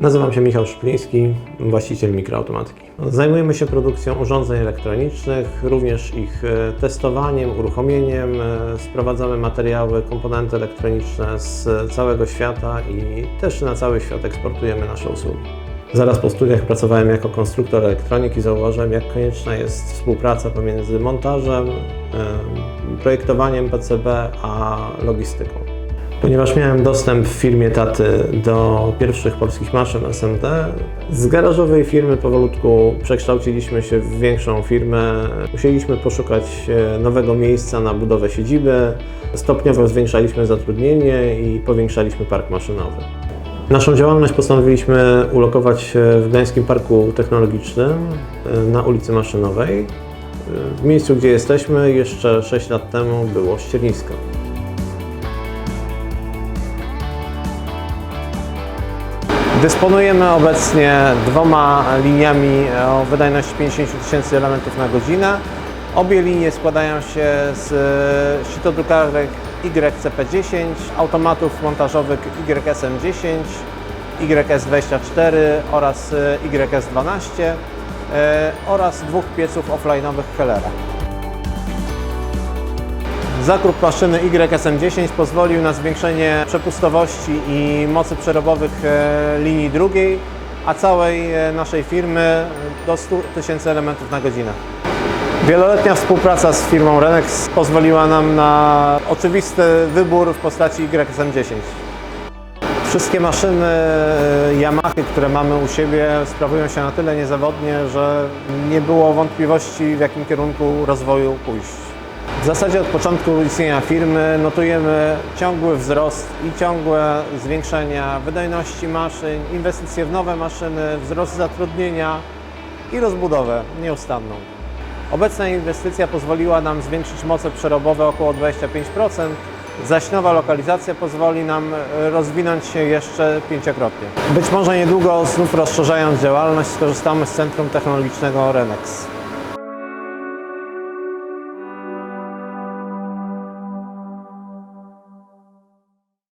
Nazywam się Michał Szupliński, właściciel mikroautomatyki. Zajmujemy się produkcją urządzeń elektronicznych, również ich e, testowaniem, uruchomieniem. E, Sprowadzamy materiały, komponenty elektroniczne z całego świata i też na cały świat eksportujemy nasze usługi. Zaraz po studiach pracowałem jako konstruktor elektroniki zauważyłem, jak konieczna jest współpraca pomiędzy montażem, em, projektowaniem PCB a logistyką. Ponieważ miałem dostęp w firmie taty do pierwszych polskich maszyn SMT, z garażowej firmy powolutku przekształciliśmy się w większą firmę. Musieliśmy poszukać e, nowego miejsca na budowę siedziby. Stopniowo zwiększaliśmy zatrudnienie i powiększaliśmy park maszynowy. Naszą działalność postanowiliśmy ulokować w Gdańskim Parku Technologicznym e, na ulicy Maszynowej. E, W miejscu, gdzie jesteśmy, jeszcze 6 lat temu było ściernisko. Dysponujemy obecnie dwoma liniami o wydajności 50 tysięcy elementów na godzinę. Obie linie składają się z e, sitodrukarek YCP10, automatów montażowych YSM10, YS24 oraz e, YS12 e, oraz dwóch pieców offline'owych Hellera. Zakup maszyny YSM10 pozwolił na zwiększenie przepustowości i mocy przerobowych e, linii drugiej, a całej e, naszej firmy do 100 tysięcy elementów na godzinę. Wieloletnia współpraca z firmą Renex pozwoliła nam na oczywisty wybór w postaci YSM10. Wszystkie maszyny e, Yamaha, które mamy u siebie, sprawują się na tyle niezawodnie, że nie było wątpliwości, w jakim kierunku rozwoju pójść. W zasadzie od początku istnienia firmy notujemy ciągły wzrost i ciągłe zwiększenia wydajności maszyn, inwestycje w nowe maszyny, wzrost zatrudnienia i rozbudowę nieustanną. Obecna inwestycja pozwoliła nam zwiększyć moce przerobowe około 25%, zaś nowa lokalizacja pozwoli nam rozwinąć się jeszcze pięciokrotnie. Być może niedługo znów rozszerzając działalność skorzystamy z Centrum Technologicznego Renex.